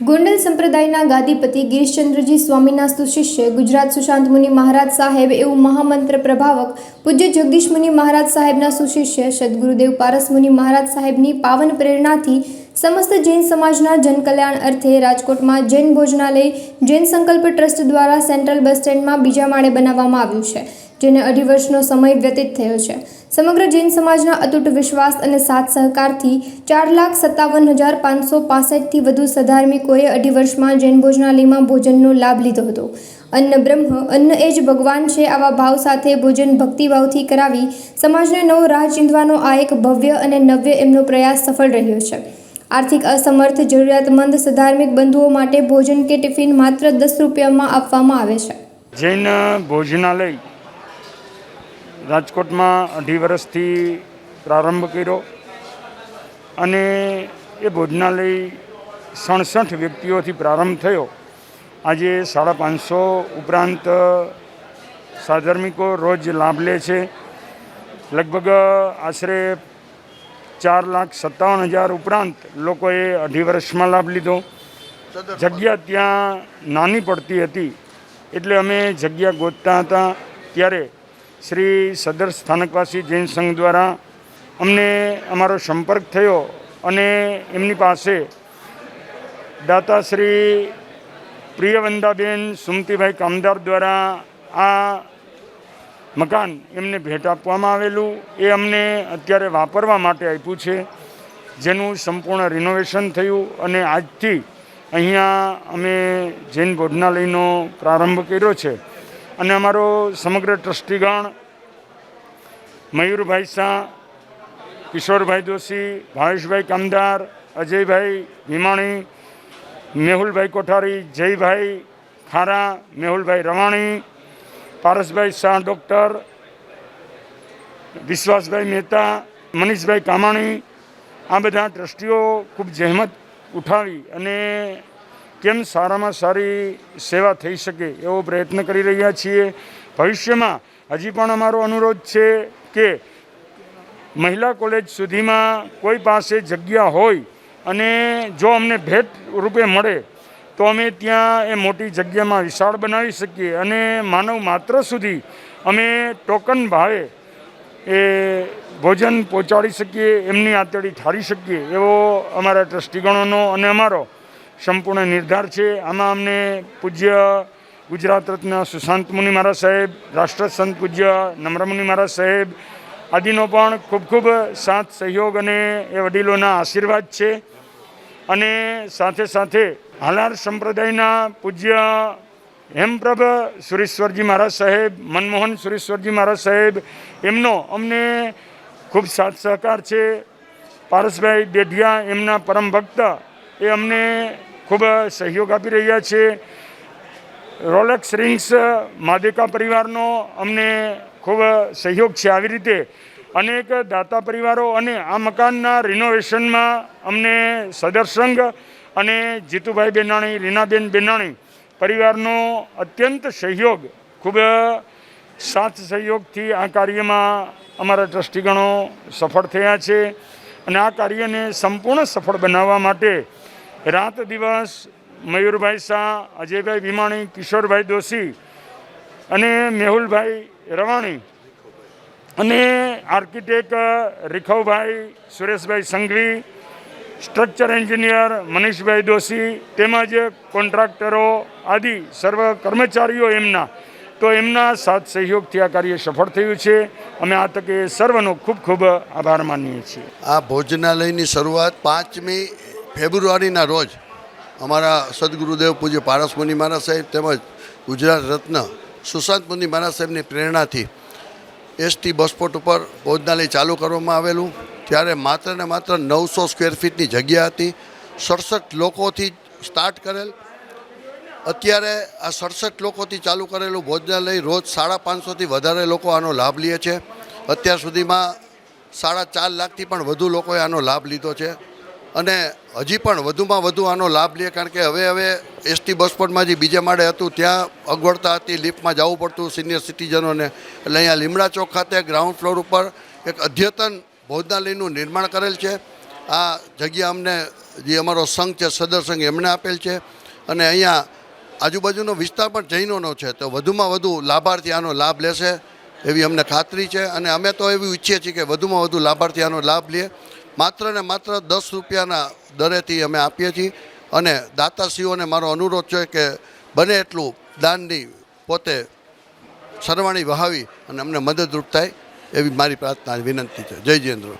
ગોંડલ સંપ્રદાયના ગાદીપતિ ગિરીશચંદ્રજી સ્વામીના સુશિષ્ય ગુજરાત સુશાંત મુનિ મહારાજ સાહેબ એવું મહામંત્ર પ્રભાવક પૂજ્ય જગદીશ મુનિ મહારાજ સાહેબના સુશિષ્ય સદગુરુદેવ પારસ મુનિ મહારાજ સાહેબની પાવન પ્રેરણાથી સમસ્ત જૈન સમાજના જનકલ્યાણ અર્થે રાજકોટમાં જૈન ભોજનાલય જૈન સંકલ્પ ટ્રસ્ટ દ્વારા સેન્ટ્રલ બસ સ્ટેન્ડમાં બીજા માળે બનાવવામાં આવ્યું છે. જેને અઢી વર્ષનો સમય વ્યતીત થયો છે. સમગ્ર જૈન સમાજના અતૂટ વિશ્વાસ અને સાથ સહકારથી ચાર લાખ સત્તાવન હજાર પાંચસો પાસઠથી વધુ સધાર્મિકોએ અઢી વર્ષમાં જૈન ભોજનાલયમાં ભોજનનો લાભ લીધો હતો. અન્ન બ્રહ્મ, અન્ન એ જ ભગવાન છે આવા ભાવ સાથે ભોજન ભક્તિભાવથી કરાવી સમાજને નવો રાહ ચીંધવાનો આ એક ભવ્ય અને નવ્ય એમનો પ્રયાસ સફળ રહ્યો છે. આર્થિક અસમર્થ, જરૂરિયાતમંદ સધાર્મિક બંધુઓ માટે ભોજન કે ટિફિન માત્ર દસ રૂપિયામાં આપવામાં આવે છે. જૈન ભોજનાલય રાજકોટમાં અઢી વર્ષથી પ્રારંભ કર્યો અને એ ભોજનાલય સડસઠ વ્યક્તિઓથી પ્રારંભ થયો. આજે સાડા પાંચસો ઉપરાંત સાધર્મિકો રોજ લાભ લે છે. લગભગ આશરે ચાર લાખ સત્તાવન હજાર ઉપરાંત લોકોએ અઢી વર્ષમાં લાભ લીધો. જગ્યા ત્યાં નાની પડતી હતી એટલે અમે જગ્યા ગોતતા હતા ત્યારે શ્રી સદર સ્થાનકવાસી જૈન સંઘ દ્વારા અમને અમારો સંપર્ક થયો અને એમની પાસે દાતા શ્રી પ્રિયવંદાબેન સુમતીભાઈ કામદાર દ્વારા આ મકાન એમને ભેટ આપવામાં આવેલું. એ અમને અત્યારે વાપરવા માટે આપ્યું છે. જેનું સંપૂર્ણ રિનોવેશન થયું અને આજથી અહીંયા અમે જૈન ભોજનાલયનો પ્રારંભ કર્યો છે. અને અમારો સમગ્ર ટ્રસ્ટીગણ મયુરભાઈ શાહ, કિશોરભાઈ દોશી, ભાવેશભાઈ કામદાર, અજયભાઈ ભીમાણી, મેહુલભાઈ કોઠારી, જયભાઈ ખારા, મેહુલભાઈ રવાણી, પારસભાઈ શાહ ડૉક્ટર, વિશ્વાસભાઈ મહેતા, મનીષભાઈ કામાણી, આ બધા ટ્રસ્ટીઓ ખૂબ જહેમત ઉઠાવી અને કેમ સારામાં સારી સેવા થઈ શકે એવો પ્રયત્ન કરી રહ્યા છીએ? ભવિષ્યમાં હજી પણ અમારો અનુરોધ છે કે મહિલા કોલેજ સુધીમાં કોઈ પાસે જગ્યા હોય અને જો અમને ભેટ રૂપે મળે, તો અમે ત્યાં એ મોટી જગ્યામાં વિશાળ બનાવી શકીએ અને માનવ માત્ર સુધી અમે ટોકન ભાવે એ ભોજન પહોંચાડી શકીએ, એમની આંતળી ઠારી શકીએ એવો અમારા ટ્રસ્ટીગણોનો અને અમારો સંપૂર્ણ નિર્ધાર છે. આમાં અમને પૂજ્ય ગુજરાત રત્ન સુશાંત મુનિ મહારાજ સાહેબ રાષ્ટ્રસંત પૂજ્ય નમ્રમુનિ મહારાજ સાહેબ, આદિનો પણ ખૂબ ખૂબ સાથ, સહયોગ અને એ વડીલોના આશીર્વાદ છે. અને સાથે સાથે હાલાર સંપ્રદાયના પૂજ્ય હેમપ્રભ સુરેશ્વરજી મહારાજ સાહેબ, મનમોહન સુરેશ્વરજી મહારાજ સાહેબ, એમનો અમને ખૂબ સાથ સહકાર છે. પારસભાઈ ડેઢિયા એમના પરમ ભક્ત એ અમને ખૂબ સહયોગ આપી રહ્યા છે. રોલેક્સ રિંગ્સ માદેકા પરિવારનો અમને ખૂબ સહયોગ છે આવી રીતે. અનેક દાતા પરિવારો અને આ મકાનના રિનોવેશનમાં અમને સદર સંઘ અને જીતુભાઈ બેનાણી, રીનાબેન બેનાણી પરિવારનો અત્યંત સહયોગ, ખૂબ સાથ સહયોગથી આ કાર્યમાં અમારા ટ્રસ્ટીગણો સફળ થયા છે. અને આ કાર્યને સંપૂર્ણ સફળ બનાવવા માટે રાત દિવસ મયુરભાઈ શાહ, અજયભાઈ ભીમાણી કિશોરભાઈ દોશી અને મેહુલભાઈ રવાણી અને architect રીખવભાઈ, Sureshbhai Sanghvi, structure engineer મનીષભાઈ દોશી તેમજ કોન્ટ્રાક્ટરો આદિ સર્વ કર્મચારીઓ એમના. તો એમના સાથ સહયોગથી આ કાર્ય સફળ થયું છે. અમે આ તકે સર્વનો ખૂબ ખૂબ આભાર માનીએ છીએ. આ ભોજનાલયની શરૂઆત પાંચમી ફેબ્રુઆરીના રોજ અમારા સદગુરુદેવ પૂજ્ય પારસ મુનિ મહારાજ સાહેબ તેમજ ગુજરાત રત્ન સુશાંત મુનિ મહારાજ સાહેબની પ્રેરણાથી એસટી બસપોર્ટ ઉપર ભોજનાલય ચાલુ કરવામાં આવેલું. ત્યારે માત્ર ને માત્ર નવસો સ્ક્વેર ફીટની જગ્યા હતી. સડસઠ લોકોથી સ્ટાર્ટ કરેલ. અત્યારે આ સડસઠ લોકોથી ચાલુ કરેલું ભોજનાલય રોજ સાડા પાંચસોથી વધારે લોકો આનો લાભ લે છે. અત્યાર સુધીમાં સાડા ચાર લાખથી પણ વધુ લોકોએ આનો લાભ લીધો છે. અને હજી પણ વધુમાં વધુ આનો લાભ લે, કારણ કે હવે હવે એસટી બસ બસપોર્ટમાં જે બીજા માળે હતું, ત્યાં અગવડતા હતી, લિફ્ટમાં જવું પડતું સિનિયર સિટીઝનોને એટલે અહીંયા લીમડા ચોક ખાતે ગ્રાઉન્ડ ફ્લોર ઉપર એક અદ્યતન ભોજનાલયનું નિર્માણ કરેલ છે. આ જગ્યા અમને જે અમારો સંઘ છે, સદર સંઘ, એમણે આપેલ છે. અને અહીંયા આજુબાજુનો વિસ્તાર પણ જૈનોનો છે, તો વધુમાં વધુ લાભાર્થી આનો લાભ લેશે એવી અમને ખાતરી છે. અને અમે તો એવું ઈચ્છીએ છીએ કે વધુમાં વધુ લાભાર્થી આનો લાભ લે. માત્ર ને માત્ર દસ રૂપિયાના દરેથી અમે આપીએ છીએ. અને દાતાશ્રીઓને મારો અનુરોધ છે કે બને એટલું દાનની પોતે સરવાણી વહાવી અને અમને મદદરૂપ થાય એવી મારી પ્રાર્થના વિનંતી છે. જય જયેન્દ્ર